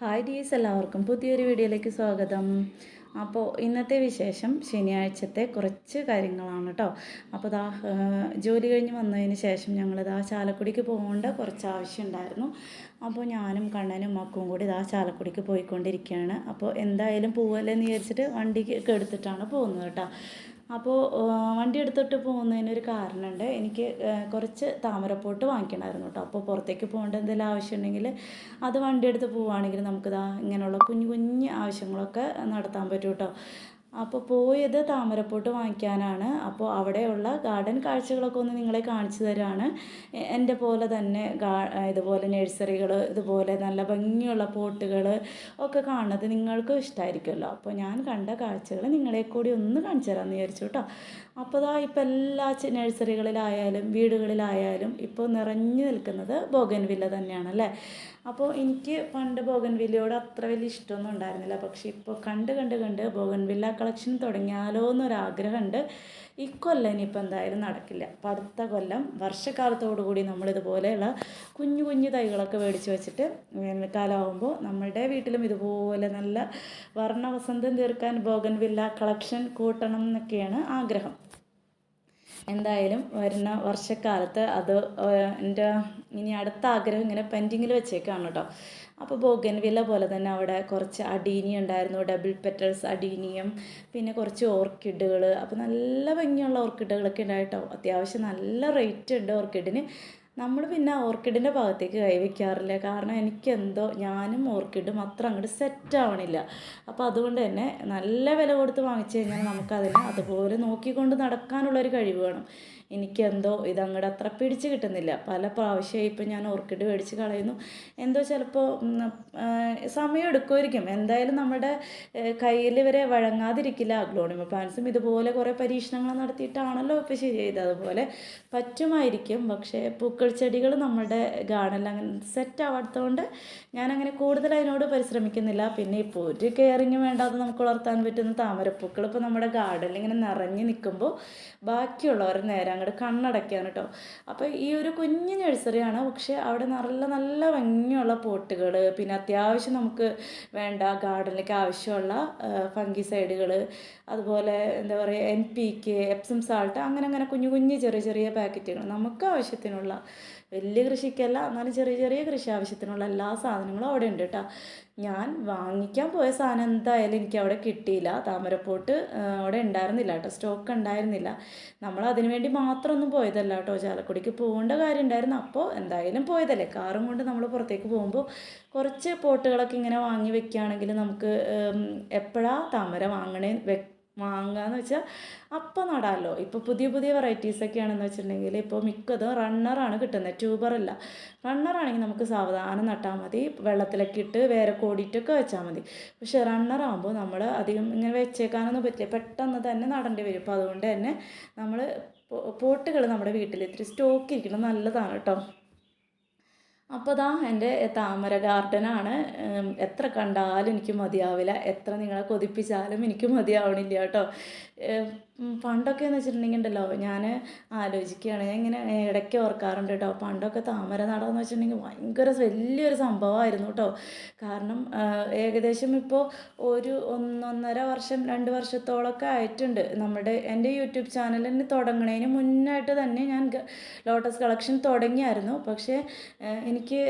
Hi ഡീസ് എല്ലാവർക്കും പുതിയൊരു വീഡിയോയിലേക്ക് സ്വാഗതം. അപ്പോൾ ഇന്നത്തെ വിശേഷം ശനിയാഴ്ചത്തെ കുറച്ച് കാര്യങ്ങളാണ് കേട്ടോ അപ്പോൾ ദാ ജോലി കഴിഞ്ഞ് വന്നതിന് ശേഷം ഞങ്ങൾ ദാ ചാലക്കുടിക്ക് പോകേണ്ട കുറച്ച് ആവശ്യം ഉണ്ടായിരുന്നു. അപ്പോൾ ഞാനും കണ്ണനും മക്കും കൂടി ദാ ചാലക്കുടിക്ക് പോയിക്കൊണ്ടിരിക്കുകയാണ്. അപ്പോൾ എന്തായാലും പോവല്ലെന്ന് വിചാരിച്ചിട്ട് വണ്ടിക്ക് എടുത്തിട്ടാണ് പോകുന്നത് കേട്ടോ അപ്പോൾ വണ്ടി എടുത്തിട്ട് പോകുന്നതിനൊരു കാരണമുണ്ട്. എനിക്ക് കുറച്ച് താമരപ്പോട്ട് വാങ്ങിക്കണമായിരുന്നു കേട്ടോ. അപ്പോൾ പുറത്തേക്ക് പോകേണ്ട എന്തെങ്കിലും ആവശ്യമുണ്ടെങ്കിൽ അത് വണ്ടി എടുത്ത് പോവുകയാണെങ്കിൽ നമുക്ക് ദാ ഇങ്ങനെയുള്ള കുഞ്ഞു കുഞ്ഞു ആവശ്യങ്ങളൊക്കെ നടത്താൻ പറ്റും കേട്ടോ. അപ്പോൾ പോയത് താമരപ്പൊട്ട് വാങ്ങിക്കാനാണ്. അപ്പോൾ അവിടെയുള്ള ഗാർഡൻ കാഴ്ചകളൊക്കെ ഒന്ന് നിങ്ങളെ കാണിച്ചു തരാണ്. എന്റെ പോലെ തന്നെ ഇതുപോലെ നഴ്സറികൾ ഇതുപോലെ നല്ല ഭംഗിയുള്ള പോട്ടുകൾ ഒക്കെ കാണുന്നത് നിങ്ങൾക്കും ഇഷ്ടമായിരിക്കുമല്ലോ അപ്പോൾ ഞാൻ കണ്ട കാഴ്ചകൾ നിങ്ങളെ കൂടി ഒന്ന് കാണിച്ചു തരാമെന്ന് വിചാരിച്ചു കേട്ടോ അപ്പോൾ ദാ ഇപ്പോൾ എല്ലാ നഴ്സറികളിലായാലും വീടുകളിലായാലും ഇപ്പോൾ നിറഞ്ഞു നിൽക്കുന്നത് ബോഗൻവില്ല തന്നെയാണ് അല്ലേ അപ്പോൾ എനിക്ക് പണ്ട് ബോഗൻവില്ലയോട് അത്ര വലിയ ഇഷ്ടമൊന്നും ഉണ്ടായിരുന്നില്ല. പക്ഷേ ഇപ്പോൾ കണ്ട് കണ്ട് കണ്ട് ബോഗൻവില്ല കളക്ഷൻ തുടങ്ങിയാലോ എന്നൊരാഗ്രഹമുണ്ട് ഇക്കൊല്ലം ഇനിയിപ്പോൾ എന്തായാലും നടക്കില്ല. അപ്പോൾ അടുത്ത കൊല്ലം വർഷക്കാലത്തോടു കൂടി നമ്മളിതുപോലെയുള്ള കുഞ്ഞു കുഞ്ഞു തൈകളൊക്കെ മേടിച്ച് വെച്ചിട്ട് വേനൽക്കാലമാകുമ്പോൾ നമ്മളുടെ വീട്ടിലും ഇതുപോലെ നല്ല വർണവസന്തം തീർക്കാൻ ബോഗൻവില്ല കളക്ഷൻ കൂട്ടണം എന്നൊക്കെയാണ് ആഗ്രഹം. എന്തായാലും വരുന്ന വർഷക്കാലത്ത് അത് എന്റെ ഇനി അടുത്ത ആഗ്രഹം ഇങ്ങനെ പെൻഡിങ്ങിൽ വെച്ചേക്കാണ് കേട്ടോ അപ്പോൾ ബോഗൻവില്ല പോലെ തന്നെ അവിടെ കുറച്ച് അഡീനിയം ഉണ്ടായിരുന്നു. ഡബിൾ പെറ്റൽസ് അഡീനിയം പിന്നെ കുറച്ച് ഓർക്കിഡുകൾ അപ്പോൾ നല്ല ഭംഗിയുള്ള ഓർക്കിഡുകളൊക്കെ ഉണ്ടായിട്ടോ. അത്യാവശ്യം നല്ല റേറ്റ് ഉണ്ട് ഓർക്കിഡിന്. നമ്മൾ പിന്നെ ഓർക്കിഡിന്റെ ഭാഗത്തേക്ക് കൈവയ്ക്കാറില്ല കാരണം എനിക്കെന്തോ ഞാനും ഓർക്കിഡും അത്ര അങ്ങോട്ട് സെറ്റ് ആവണില്ല. അപ്പോൾ അതുകൊണ്ട് തന്നെ നല്ല വില കൊടുത്ത് വാങ്ങിച്ചു കഴിഞ്ഞാൽ നമുക്കതിനെ അതുപോലെ നോക്കിക്കൊണ്ട് നടക്കാനുള്ളൊരു കഴിവ് വേണം. എനിക്കെന്തോ ഇതങ്ങോട്ട് അത്ര പിടിച്ച് കിട്ടുന്നില്ല. പല പ്രാവശ്യമായി ഇപ്പം ഞാൻ ഓർക്കിഡ് മേടിച്ച് കളയുന്നു. എന്തോ ചിലപ്പോൾ സമയം എടുക്കുമായിരിക്കും. എന്തായാലും നമ്മുടെ കയ്യിൽ വരെ വഴങ്ങാതിരിക്കില്ല. ഗ്ലോണിമ പ്ലാന്റ്സും ഇതുപോലെ കുറേ പരീക്ഷണങ്ങൾ നടത്തിയിട്ടാണല്ലോ ഇപ്പോൾ ശരിയായത് അതുപോലെ പറ്റുമായിരിക്കും. പക്ഷേ പൂക്കൾ ചെടികൾ നമ്മുടെ ഗാർഡനിൽ അങ്ങനെ സെറ്റ് ആവാത്തതുകൊണ്ട് ഞാനങ്ങനെ കൂടുതൽ അതിനോട് പരിശ്രമിക്കുന്നില്ല. പിന്നെ ഇപ്പോൾ ഒരു കെയറിങ് വേണ്ടാതെ നമുക്ക് വളർത്താൻ പറ്റുന്ന താമരപ്പൂക്കൾ ഇപ്പോൾ നമ്മുടെ ഗാർഡനിൽ ഇങ്ങനെ നിറഞ്ഞു നിൽക്കുമ്പോൾ ബാക്കിയുള്ളവർ നേരെ അങ്ങോട്ട് കണ്ണടയ്ക്കാണ് കേട്ടോ അപ്പോൾ ഈ ഒരു കുഞ്ഞു നഴ്സറിയാണ് പക്ഷേ അവിടെ നല്ല നല്ല ഭംഗിയുള്ള പോട്ടുകൾ പിന്നെ അത്യാവശ്യം നമുക്ക് വേണ്ട ഗാർഡനിലേക്ക് ആവശ്യമുള്ള ഫംഗി സൈഡുകൾ അതുപോലെ എന്താ പറയുക N P K Epsom salt അങ്ങനെ അങ്ങനെ കുഞ്ഞു കുഞ്ഞു ചെറിയ ചെറിയ പാക്കറ്റുകൾ നമുക്ക് ആവശ്യത്തിനുള്ള വലിയ കൃഷിക്കല്ല എന്നാലും ചെറിയ ചെറിയ കൃഷി ആവശ്യത്തിനുള്ള എല്ലാ സാധനങ്ങളും അവിടെ ഉണ്ട് കേട്ടോ ഞാൻ വാങ്ങിക്കാൻ പോയ സാധനം എന്തായാലും എനിക്ക് അവിടെ കിട്ടിയില്ല. താമരപ്പോട്ട് അവിടെ ഉണ്ടായിരുന്നില്ല കേട്ടോ സ്റ്റോക്ക് ഉണ്ടായിരുന്നില്ല. നമ്മൾ അതിനു വേണ്ടി മാത്രമൊന്നും പോയതല്ല കേട്ടോ ചാലക്കുടിക്ക് പോകേണ്ട കാര്യം ഉണ്ടായിരുന്നു. അപ്പോൾ എന്തായാലും പോയതല്ലേ. കാറും കൊണ്ട് നമ്മൾ പുറത്തേക്ക് പോകുമ്പോൾ കുറച്ച് പോട്ടുകളൊക്കെ ഇങ്ങനെ വാങ്ങി വെക്കുകയാണെങ്കിൽ നമുക്ക് എപ്പോഴാണ് താമര വാങ്ങണേ വെ വാങ്ങാന്ന് വെച്ചാൽ അപ്പം നടാമല്ലോ ഇപ്പോൾ പുതിയ പുതിയ വെറൈറ്റീസ് ഒക്കെയാണെന്ന് വെച്ചിട്ടുണ്ടെങ്കിൽ ഇപ്പോൾ മിക്കതും റണ്ണറാണ് കിട്ടുന്നത് ട്യൂബറല്ല റണ്ണറാണെങ്കിൽ നമുക്ക് സാവധാനം നട്ടാൽ മതി വെള്ളത്തിലൊക്കെ ഇട്ട് വേറെ കോടിയിട്ടൊക്കെ വെച്ചാൽ മതി. പക്ഷേ റണ്ണറാകുമ്പോൾ നമ്മൾ അധികം ഇങ്ങനെ വെച്ചേക്കാനൊന്നും പറ്റില്ല. പെട്ടെന്ന് തന്നെ നടേണ്ടി വരും. അപ്പോൾ അതുകൊണ്ട് തന്നെ നമ്മൾ പോട്ടുകൾ നമ്മുടെ വീട്ടിൽ ഇത്തിരി സ്റ്റോക്ക് ഇരിക്കണം. നല്ലതാണ് കേട്ടോ. അപ്പോൾ ദാ എന്റെ താമര ഗാർഡനാണ്. എത്ര കണ്ടാലും എനിക്ക് മതിയാവില്ല. എത്ര നിങ്ങളെ കൊതിപ്പിച്ചാലും എനിക്ക് മതിയാവണില്ല കേട്ടോ. പണ്ടൊക്കെ എന്ന് വെച്ചിട്ടുണ്ടെങ്കിൽ ഉണ്ടല്ലോ ഞാൻ ആലോചിക്കുകയാണ് ഞാൻ ഇങ്ങനെ ഇടയ്ക്ക് ഓർക്കാറുണ്ട് കേട്ടോ പണ്ടൊക്കെ താമര നടന്ന് വെച്ചിട്ടുണ്ടെങ്കിൽ ഭയങ്കര വലിയൊരു സംഭവമായിരുന്നു കേട്ടോ. കാരണം ഏകദേശം ഇപ്പോൾ ഒരു ഒന്നൊന്നര വർഷം രണ്ട് വർഷത്തോളമൊക്കെ ആയിട്ടുണ്ട്. നമ്മുടെ എന്റെ യൂട്യൂബ് ചാനലിന് തുടങ്ങുന്നതിന് മുന്നായിട്ട് തന്നെ ഞാൻ ലോട്ടസ് കളക്ഷൻ തുടങ്ങിയായിരുന്നു. പക്ഷേ എനിക്ക്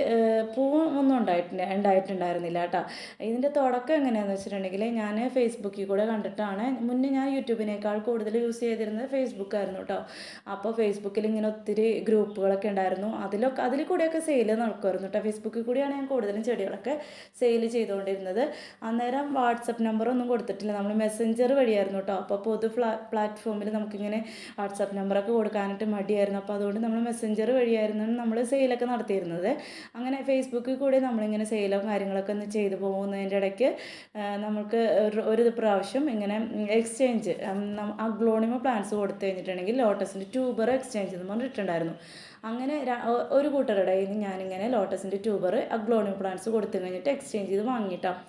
പൂവൊന്നും ഒന്നും ഉണ്ടായിട്ടില്ല ഉണ്ടായിട്ടുണ്ടായിരുന്നില്ല കേട്ടോ. ഇതിന്റെ തുടക്കം എങ്ങനെയാണെന്ന് വെച്ചിട്ടുണ്ടെങ്കിൽ ഞാൻ ഫേസ്ബുക്കിൽ കൂടെ കണ്ടിട്ടാണ്. മുന്നേ ഞാൻ യൂട്യൂബിനേക്കാൾ കൂടുതൽ യൂസ് ചെയ്തിരുന്നത് ഫേസ്ബുക്കായിരുന്നു കേട്ടോ അപ്പോൾ ഫേസ്ബുക്കിൽ ഇങ്ങനെ ഒത്തിരി ഗ്രൂപ്പുകളൊക്കെ ഉണ്ടായിരുന്നു. അതിലൊക്കെ അതിൽ കൂടെയൊക്കെ സെയിൽ നടക്കുമായിരുന്നു കേട്ടോ ഫേസ്ബുക്കിൽ കൂടിയാണ് ഞാൻ കൂടുതലും ചെടികളൊക്കെ സെയിൽ ചെയ്തുകൊണ്ടിരുന്നത്. അന്നേരം വാട്സപ്പ് നമ്പറൊന്നും കൊടുത്തിട്ടില്ല. നമ്മൾ മെസ്സഞ്ചർ വഴിയായിരുന്നു കേട്ടോ അപ്പോൾ പൊതു ഫ്ലാ പ്ലാറ്റ്ഫോമിൽ നമുക്കിങ്ങനെ വാട്സപ്പ് നമ്പറൊക്കെ കൊടുക്കാനായിട്ട് മടിയായിരുന്നു. അപ്പോൾ അതുകൊണ്ട് നമ്മൾ മെസ്സഞ്ചർ വഴിയായിരുന്നു നമ്മൾ സെയിലൊക്കെ നടത്തിയിരുന്നത്. അങ്ങനെ ഫേസ്ബുക്കിൽ കൂടി നമ്മളിങ്ങനെ സെയിലോ കാര്യങ്ങളൊക്കെ ഒന്ന് ചെയ്തു പോകുന്നതിന്റെ ഇടയ്ക്ക് നമുക്ക് ഒരു ഒരു പ്രാവശ്യം ഇങ്ങനെ എക്സ്ചേഞ്ച് അഗ്ലോണിമ പ്ലാന്റ്സ് കൊടുത്തു കഴിഞ്ഞിട്ടുണ്ടെങ്കിൽ ലോട്ടസിന്റെ ട്യൂബർ എക്സ്ചേഞ്ച് എന്ന് പറഞ്ഞിട്ടുണ്ടായിരുന്നു അങ്ങനെ ഒരു കൂട്ടരുടെ കയ്യിൽ നിന്ന് ഞാനിങ്ങനെ ലോട്ടസിന്റെ ട്യൂബർ അഗ്ലോണിമ പ്ലാന്റ്സ് കൊടുത്തു കഴിഞ്ഞിട്ട് എക്സ്ചേഞ്ച് ചെയ്ത് വാങ്ങിയിട്ടാണ്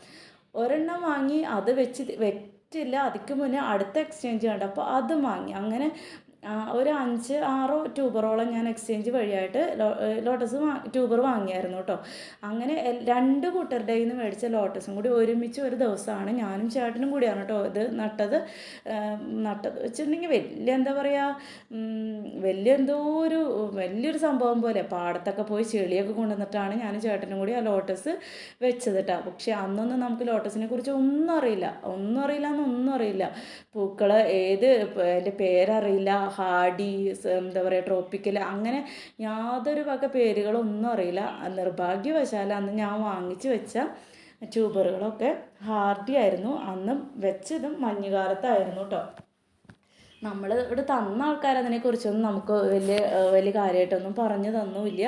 ഒരെണ്ണം വാങ്ങി അത് വെച്ച് വെച്ചില്ല അതിക്ക് മുന്നേ അടുത്ത എക്സ്ചേഞ്ച് കണ്ടപ്പോൾ അത് വാങ്ങി. അങ്ങനെ ഒരു അഞ്ച് ആറോ ട്യൂബറോളം ഞാൻ എക്സ്ചേഞ്ച് വഴിയായിട്ട് ലോട്ടസ് വാ ട്യൂബർ വാങ്ങിയായിരുന്നു കേട്ടോ അങ്ങനെ രണ്ട് കൂട്ടരുടെ നിന്ന് മേടിച്ച ലോട്ടസും കൂടി ഒരുമിച്ച് ഒരു ദിവസമാണ് ഞാനും ചേട്ടനും കൂടിയാണ് കേട്ടോ ഇത് നട്ടത്. നട്ടത് വെച്ചിട്ടുണ്ടെങ്കിൽ വലിയ എന്താ പറയുക വലിയ എന്തോ ഒരു വലിയൊരു സംഭവം പോലെ. പാടത്തൊക്കെ പോയി ചെളിയൊക്കെ കൊണ്ടുവന്നിട്ടാണ് ഞാനും ചേട്ടനും കൂടി ആ ലോട്ടസ് വെച്ചത് കേട്ടോ പക്ഷെ അന്നൊന്നും നമുക്ക് ലോട്ടസിനെ കുറിച്ച് ഒന്നും അറിയില്ല. ഒന്നും അറിയില്ല എന്നൊന്നും അറിയില്ല. പൂക്കൾ ഏത് എന്റെ പേരറിയില്ല. ഹാഡി എന്താ പറയുക ട്രോപ്പിക്കൽ അങ്ങനെ യാതൊരു വക പേരുകളൊന്നും അറിയില്ല. നിർഭാഗ്യവശാൽ അന്ന് ഞാൻ വാങ്ങിച്ചു വെച്ച ട്യൂബറുകളൊക്കെ ഹാർഡി ആയിരുന്നു. അന്ന് വെച്ചതും മഞ്ഞുകാലത്തായിരുന്നു കേട്ടോ നമ്മൾ ഇവിടെ തന്ന ആൾക്കാർ അതിനെക്കുറിച്ചൊന്നും നമുക്ക് വലിയ വലിയ കാര്യമായിട്ടൊന്നും പറഞ്ഞു തന്നുമില്ല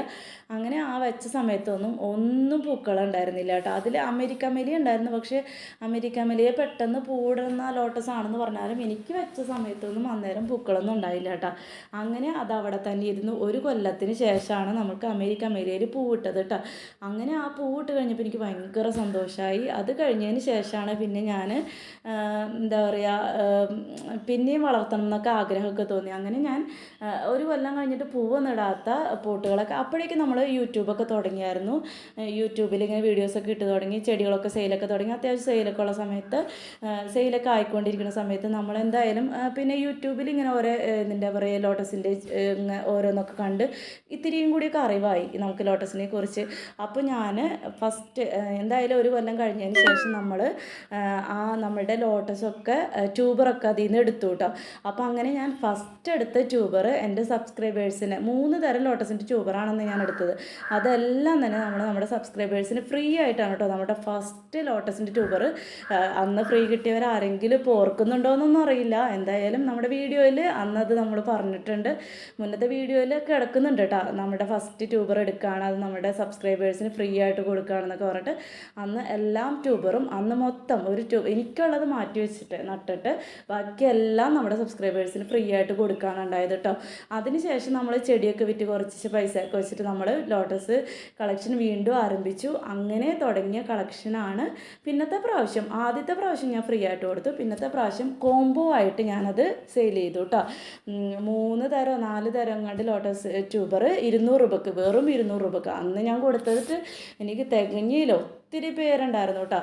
അങ്ങനെ ആ വെച്ച സമയത്തൊന്നും ഒന്നും പൂക്കളുണ്ടായിരുന്നില്ല കേട്ടോ. അതിൽ അമേരിക്ക മെലി ഉണ്ടായിരുന്നു. പക്ഷേ അമേരിക്ക മെലിയെ പെട്ടെന്ന് പൂടുന്ന ലോട്ടസ് ആണെന്ന് പറഞ്ഞാലും എനിക്ക് വെച്ച സമയത്തൊന്നും അന്നേരം പൂക്കളൊന്നും ഉണ്ടായില്ല കേട്ടോ. അങ്ങനെ അത് അവിടെ തന്നെ ഇരുന്നു. ഒരു കൊല്ലത്തിന് ശേഷമാണ് നമുക്ക് അമേരിക്ക മലിയിൽ പൂവിട്ടത് കേട്ടോ. അങ്ങനെ ആ പൂവിട്ട് കഴിഞ്ഞപ്പോൾ എനിക്ക് ഭയങ്കര സന്തോഷമായി അത് കഴിഞ്ഞതിന് ശേഷമാണ് പിന്നെ ഞാൻ എന്താ പറയുക പിന്നെയും വളർത്തണം എന്നൊക്കെ ആഗ്രഹമൊക്കെ തോന്നി. അങ്ങനെ ഞാൻ ഒരു കൊല്ലം കഴിഞ്ഞിട്ട് പൂവൊന്നും ഇടാത്ത പോട്ടുകളൊക്കെ അപ്പോഴേക്കും നമ്മൾ യൂട്യൂബൊക്കെ തുടങ്ങിയായിരുന്നു. യൂട്യൂബിൽ ഇങ്ങനെ വീഡിയോസൊക്കെ ഇട്ട് തുടങ്ങി ചെടികളൊക്കെ സെയിലൊക്കെ തുടങ്ങി. അത്യാവശ്യം സെയിലൊക്കെ ഉള്ള സമയത്ത് സെയിലൊക്കെ ആയിക്കൊണ്ടിരിക്കുന്ന സമയത്ത് നമ്മൾ എന്തായാലും പിന്നെ യൂട്യൂബിൽ ഇങ്ങനെ ഓരോ എന്താ പറയുക ലോട്ടസിന്റെ ഓരോന്നൊക്കെ കണ്ട് ഇത്തിരിയും കൂടിയൊക്കെ അറിവായി നമുക്ക് ലോട്ടസിനെ കുറിച്ച്. അപ്പോൾ ഞാൻ ഫസ്റ്റ് എന്തായാലും ഒരു കൊല്ലം കഴിഞ്ഞതിന് ശേഷം നമ്മൾ ആ നമ്മളുടെ ലോട്ടസൊക്കെ ട്യൂബറൊക്കെ അതിൽ നിന്ന് എടുത്തു കേട്ടോ. അപ്പോൾ അങ്ങനെ ഞാൻ ഫസ്റ്റ് എടുത്ത ട്യൂബർ എന്റെ സബ്സ്ക്രൈബേഴ്സിന് മൂന്ന് തരം ലോട്ടസിന്റെ ട്യൂബറാണെന്ന് ഞാൻ എടുത്തത്. അതെല്ലാം തന്നെ നമ്മൾ നമ്മുടെ സബ്സ്ക്രൈബേഴ്സിന് ഫ്രീ ആയിട്ടാണ് കേട്ടോ നമ്മുടെ ഫസ്റ്റ് ലോട്ടസിന്റെ ട്യൂബർ അന്ന് ഫ്രീ കിട്ടിയവർ ആരെങ്കിലും ഇപ്പോൾ ഓർക്കുന്നുണ്ടോ എന്നൊന്നും അറിയില്ല. എന്തായാലും നമ്മുടെ വീഡിയോയിൽ അന്നത് നമ്മൾ പറഞ്ഞിട്ടുണ്ട്. മുന്നത്തെ വീഡിയോയിൽ കിടക്കുന്നുണ്ട് കേട്ടോ നമ്മുടെ ഫസ്റ്റ് ട്യൂബർ എടുക്കുകയാണ് അത് നമ്മുടെ സബ്സ്ക്രൈബേഴ്സിന് ഫ്രീ ആയിട്ട് കൊടുക്കുകയാണെന്നൊക്കെ പറഞ്ഞിട്ട് അന്ന് എല്ലാം ട്യൂബറും അന്ന് മൊത്തം ഒരു ട്യൂബ് എനിക്കുള്ളത് മാറ്റി വെച്ചിട്ട് നട്ടിട്ട് ബാക്കിയെല്ലാം നമ്മുടെ സബ്സ്ക്രൈബേഴ്സിന് ഫ്രീ ആയിട്ട് കൊടുക്കുകയാണ് ഉണ്ടായത് കേട്ടോ അതിനുശേഷം നമ്മൾ ചെടിയൊക്കെ വിറ്റ് കുറച്ച് പൈസ ഒക്കെ വെച്ചിട്ട് നമ്മൾ ലോട്ടസ് കളക്ഷൻ വീണ്ടും ആരംഭിച്ചു. അങ്ങനെ തുടങ്ങിയ കളക്ഷനാണ് പിന്നത്തെ പ്രാവശ്യം. ആദ്യത്തെ പ്രാവശ്യം ഞാൻ ഫ്രീ ആയിട്ട് കൊടുത്തു. പിന്നത്തെ പ്രാവശ്യം കോംബോ ആയിട്ട് ഞാനത് സെയിൽ ചെയ്തു കേട്ടോ മൂന്ന് തരം നാല് തരം അങ്ങാണ്ട് ലോട്ടസ് ട്യൂബർ ഇരുന്നൂറ് രൂപക്ക് വെറും ഇരുന്നൂറ് രൂപക്ക്. അന്ന് ഞാൻ കൊടുത്തിട്ട് എനിക്ക് തികഞ്ഞില്ല. ഒത്തിരി പേരുണ്ടായിരുന്നു കേട്ടോ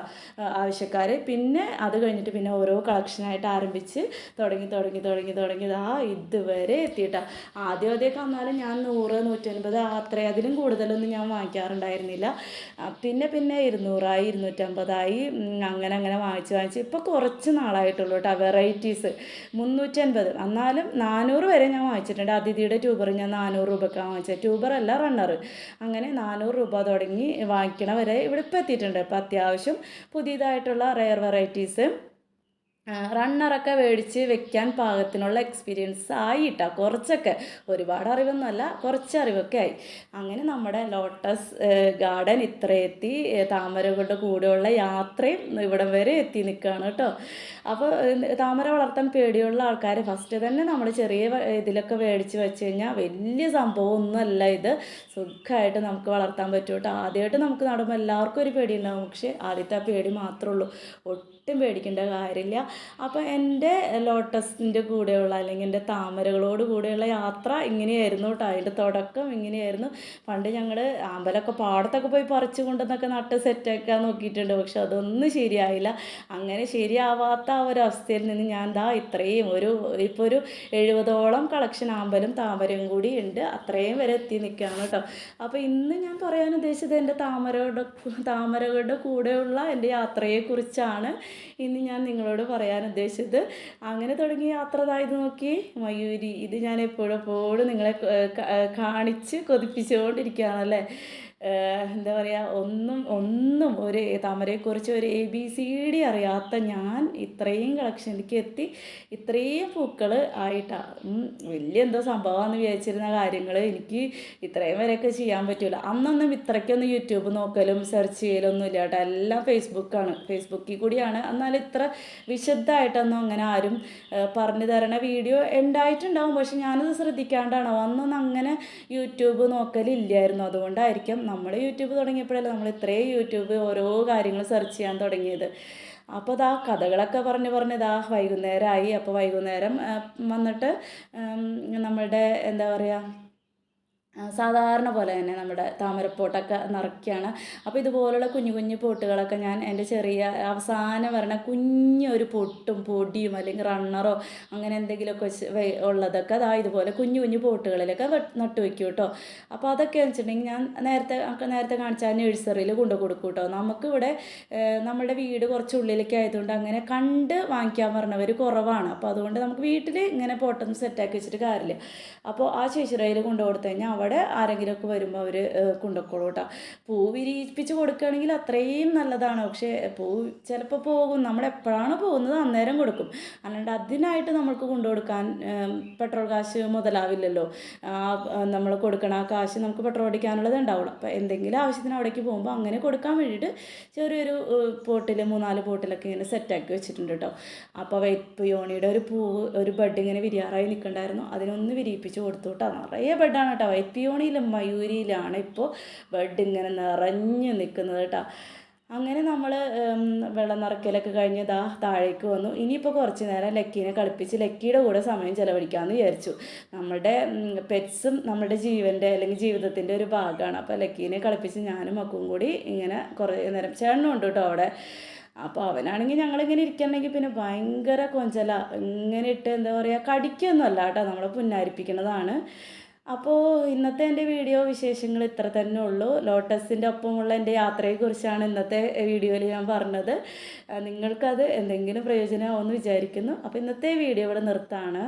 ആവശ്യക്കാർ പിന്നെ അത് കഴിഞ്ഞിട്ട് പിന്നെ ഓരോ കളക്ഷനായിട്ട് ആരംഭിച്ച് തുടങ്ങി തുടങ്ങി തുടങ്ങി തുടങ്ങി. ആ ഇതുവരെ എത്തിയിട്ടാ. ആദ്യം ആദ്യമൊക്കെ വന്നാലും ഞാൻ നൂറ് നൂറ്റൻപത് അത്രയും അതിലും കൂടുതലൊന്നും ഞാൻ വാങ്ങിക്കാറുണ്ടായിരുന്നില്ല. പിന്നെ പിന്നെ ഇരുന്നൂറായി ഇരുന്നൂറ്റമ്പതായി അങ്ങനെ അങ്ങനെ വാങ്ങിച്ച് വാങ്ങിച്ച്. ഇപ്പോൾ കുറച്ച് നാളായിട്ടുള്ളൂ കേട്ടോ വെറൈറ്റീസ്. മുന്നൂറ്റൻപത്. എന്നാലും നാനൂറ് വരെ ഞാൻ വാങ്ങിച്ചിട്ടുണ്ട്. അതിഥിയുടെ ട്യൂബർ ഞാൻ നാനൂറ് രൂപയ്ക്കാണ് വാങ്ങിച്ചത്. ട്യൂബർ അല്ല റണ്ണർ അങ്ങനെ നാനൂറ് രൂപ തുടങ്ങി വാങ്ങിക്കണ വരെ ഇവിടെ ഇപ്പോൾ എത്തിയിട്ടുണ്ട്. അപ്പോൾ അത്യാവശ്യം പുതിയതായിട്ടുള്ള റെയർ വെറൈറ്റീസ് റണ്ണറൊക്കെ മേടിച്ച് വെക്കാൻ പാകത്തിനുള്ള എക്സ്പീരിയൻസ് ആയിട്ടാ. കുറച്ചൊക്കെ ഒരുപാട് അറിവൊന്നുമല്ല കുറച്ച് അറിവൊക്കെ ആയി. അങ്ങനെ നമ്മുടെ ലോട്ടസ് ഗാർഡൻ ഇത്ര എത്തി. താമരകളുടെ കൂടെയുള്ള യാത്രയും ഇവിടം വരെ എത്തി നിൽക്കുകയാണ് കേട്ടോ. അപ്പോൾ താമര വളർത്താൻ പേടിയുള്ള ആൾക്കാർ ഫസ്റ്റ് തന്നെ നമ്മൾ ചെറിയ ഇതിലൊക്കെ മേടിച്ച് വെച്ച് കഴിഞ്ഞാൽ വലിയ സംഭവമൊന്നുമല്ല ഇത്. സുഖമായിട്ട് നമുക്ക് വളർത്താൻ പറ്റും കേട്ടോ. ആദ്യമായിട്ട് നമുക്ക് നടുമ്പോൾ എല്ലാവർക്കും ഒരു പേടി ഉണ്ടാവും പക്ഷേ ആദ്യത്തെ ആ പേടി മാത്രമേ ഉള്ളൂ. ഒട്ടും പേടിക്കേണ്ട കാര്യമില്ല. അപ്പോൾ എന്റെ ലോട്ടസിന്റെ കൂടെയുള്ള അല്ലെങ്കിൽ എന്റെ താമരകളോട് കൂടെയുള്ള യാത്ര ഇങ്ങനെയായിരുന്നു കേട്ടോ. അതിന്റെ തുടക്കം ഇങ്ങനെയായിരുന്നു. പണ്ട് ഞങ്ങൾ അമ്പലമൊക്കെ പാടത്തൊക്കെ പോയി പറിച്ചു കൊണ്ടെന്നൊക്കെ നട്ട് സെറ്റാക്കാൻ നോക്കിയിട്ടുണ്ട്. പക്ഷെ അതൊന്നും ശരിയായില്ല. അങ്ങനെ ശരിയാവാത്ത ആ ഒരു അവസ്ഥയിൽ നിന്ന് ഞാൻ ദാ ഇത്രയും ഒരു ഇപ്പോൾ ഒരു എഴുപതോളം കളക്ഷൻ ആമ്പലും താമരയും കൂടി ഉണ്ട്. അത്രയും വരെ എത്തി നിൽക്കുകയാണ് കേട്ടോ. അപ്പോൾ ഇന്ന് ഞാൻ പറയാൻ ഉദ്ദേശിച്ചത് എന്റെ താമരയുടെ താമരകളുടെ കൂടെയുള്ള എന്റെ യാത്രയെക്കുറിച്ചാണ്. ഇന്ന് ഞാൻ നിങ്ങളോട് പറയാൻ ഉദ്ദേശിച്ചത്. അങ്ങനെ തുടങ്ങിയ യാത്ര ഇതായത് ഇത് നോക്കി. മയൂരി ഇത് ഞാൻ എപ്പോഴും നിങ്ങളെ കാണിച്ച് കൊതിപ്പിച്ചുകൊണ്ടിരിക്കുകയാണല്ലേ? എന്താ പറയുക ഒന്നും ഒന്നും ഒരു താമരയെക്കുറിച്ച് ഒരു എ ബി സി ഡി അറിയാത്ത ഞാൻ ഇത്രയും കളക്ഷനിലേക്ക് എത്തി ഇത്രയും പൂക്കൾ ആയിട്ടാണ് വലിയ എന്തോ സംഭവമാണെന്ന് വിചാരിച്ചിരുന്ന കാര്യങ്ങൾ എനിക്ക് ഇത്രയും വരെയൊക്കെ ചെയ്യാൻ പറ്റില്ല അന്നൊന്നും ഇത്രയ്ക്കൊന്നും യൂട്യൂബ് നോക്കലും സെർച്ച് ചെയ്യലൊന്നും ഇല്ല കേട്ടോ എല്ലാം ഫേസ്ബുക്കാണ് ഫേസ്ബുക്കിൽ കൂടിയാണ്. എന്നാൽ ഇത്ര വിശദമായിട്ടൊന്നും അങ്ങനെ ആരും പറഞ്ഞു തരണ വീഡിയോ ഉണ്ടായിട്ടുണ്ടാവും. പക്ഷെ ഞാനത് ശ്രദ്ധിക്കാണ്ടാണോ. അന്നൊന്നും അങ്ങനെ യൂട്യൂബ് നോക്കലില്ലായിരുന്നു. അതുകൊണ്ടായിരിക്കും നമ്മൾ യൂട്യൂബ് തുടങ്ങിയപ്പോഴല്ല നമ്മൾ ഇത്രയും യൂട്യൂബ് ഓരോ കാര്യങ്ങൾ സെർച്ച് ചെയ്യാൻ തുടങ്ങിയത്. അപ്പോൾ ഇതാ കഥകളൊക്കെ പറഞ്ഞ് പറഞ്ഞ് ഇതാ വൈകുന്നേരമായി. അപ്പോൾ വൈകുന്നേരം വന്നിട്ട് നമ്മളുടെ എന്താ പറയുക സാധാരണ പോലെ തന്നെ നമ്മുടെ താമരപ്പോട്ടൊക്കെ നിറയ്ക്കുകയാണ് അപ്പോൾ ഇതുപോലുള്ള കുഞ്ഞു കുഞ്ഞു പോട്ടുകളൊക്കെ ഞാൻ എന്റെ ചെറിയ അവസാനം വരണ കുഞ്ഞൊരു പൊട്ടും പൊടിയും അല്ലെങ്കിൽ റണ്ണറോ അങ്ങനെ എന്തെങ്കിലുമൊക്കെ വെച്ച് ഉള്ളതൊക്കെ അതാ ഇതുപോലെ കുഞ്ഞു കുഞ്ഞു പോട്ടുകളിലൊക്കെ നട്ടു വെക്കും കേട്ടോ. അപ്പോൾ അതൊക്കെ വെച്ചിട്ടുണ്ടെങ്കിൽ ഞാൻ നേരത്തെ നേരത്തെ കാണിച്ച നഴ്സറിയിൽ കൊണ്ടു കൊടുക്കും കേട്ടോ. നമുക്കിവിടെ നമ്മുടെ വീട് കുറച്ച് ഉള്ളിലേക്ക് ആയതുകൊണ്ട് അങ്ങനെ കണ്ട് വാങ്ങിക്കാൻ പറഞ്ഞവർ കുറവാണ്. അപ്പോൾ അതുകൊണ്ട് നമുക്ക് വീട്ടിൽ ഇങ്ങനെ പോട്ടൊന്നും സെറ്റാക്കി വെച്ചിട്ട് കാര്യമില്ല. അപ്പോൾ ആ ചേച്ചിറയിൽ കൊണ്ടു കൊടുത്തു കഴിഞ്ഞാൽ അവിടെ ആരെങ്കിലുമൊക്കെ വരുമ്പോൾ അവർ കൊണ്ടുപോയിക്കോളൂ കേട്ടോ. പൂ വിരിയിപ്പിച്ച് കൊടുക്കുകയാണെങ്കിൽ അത്രയും നല്ലതാണ്. പക്ഷേ പൂ ചിലപ്പോൾ പോകും. നമ്മൾ എപ്പോഴാണ് പോകുന്നത് അന്നേരം കൊടുക്കും. അല്ലാണ്ട് അതിനായിട്ട് നമ്മൾക്ക് കൊണ്ടു കൊടുക്കാൻ പെട്രോൾ കാശ് മുതലാവില്ലല്ലോ. നമ്മൾ കൊടുക്കണ ആ കാശ് നമുക്ക് പെട്രോൾ അടിക്കാനുള്ളത് ഉണ്ടാവുള്ളൂ. അപ്പോൾ എന്തെങ്കിലും ആവശ്യത്തിന് അവിടേക്ക് പോകുമ്പോൾ അങ്ങനെ കൊടുക്കാൻ വേണ്ടിയിട്ട് ചെറിയൊരു പോട്ടിൽ മൂന്നാൽ പോട്ടിലൊക്കെ ഇങ്ങനെ സെറ്റാക്കി വെച്ചിട്ടുണ്ട് കേട്ടോ. അപ്പോൾ വൈറ്റ് യോണിയുടെ ഒരു പൂവ് ഒരു ബഡ് ഇങ്ങനെ വിരിയാറായി നിൽക്കണ്ടായിരുന്നു. അതിനൊന്ന് വിരിയിപ്പിച്ച് കൊടുത്തു കേട്ടോ. നിറയെ ബെഡാണ് കേട്ടോ. വൈറ്റ് പിയോണിയിലും മയൂരിയിലാണ് ഇപ്പോൾ ബഡ് ഇങ്ങനെ നിറഞ്ഞു നിൽക്കുന്നത് കേട്ടോ. അങ്ങനെ നമ്മൾ വെള്ളം നിറയ്ക്കലൊക്കെ കഴിഞ്ഞ് ദാ താഴേക്ക് വന്നു. ഇനിയിപ്പോൾ കുറച്ച് നേരം ലക്കീനെ കളിപ്പിച്ച് ലക്കിയുടെ കൂടെ സമയം ചിലവഴിക്കാമെന്ന് വിചാരിച്ചു. നമ്മുടെ പെറ്റ്സും നമ്മുടെ ജീവന്റെ അല്ലെങ്കിൽ ജീവിതത്തിന്റെ ഒരു ഭാഗമാണ്. അപ്പോൾ ലക്കീനെ കളിപ്പിച്ച് ഞാനും മക്കും കൂടി ഇങ്ങനെ കുറേ നേരം ചേട്ടനും ഉണ്ട് കേട്ടോ അവിടെ. അപ്പോൾ അവനാണെങ്കിൽ ഞങ്ങളിങ്ങനെ ഇരിക്കണമെങ്കിൽ പിന്നെ ഭയങ്കര കൊഞ്ചല. ഇങ്ങനെ ഇട്ട് എന്താ പറയുക കടിക്കൊന്നുമല്ല കേട്ടോ. നമ്മളെ പുന്നാരിപ്പിക്കുന്നതാണ്. അപ്പോൾ ഇന്നത്തെ എന്റെ വീഡിയോ വിശേഷങ്ങൾ ഇത്ര തന്നെ ഉള്ളൂ. ലോട്ടസിന്റെ ഒപ്പമുള്ള എന്റെ യാത്രയെക്കുറിച്ചാണ് ഇന്നത്തെ വീഡിയോയിൽ ഞാൻ പറഞ്ഞത്. നിങ്ങൾക്കത് എന്തെങ്കിലും പ്രയോജനമാവുമെന്ന് വിചാരിക്കുന്നു. അപ്പോൾ ഇന്നത്തെ വീഡിയോ ഇവിടെ നിർത്താണ്.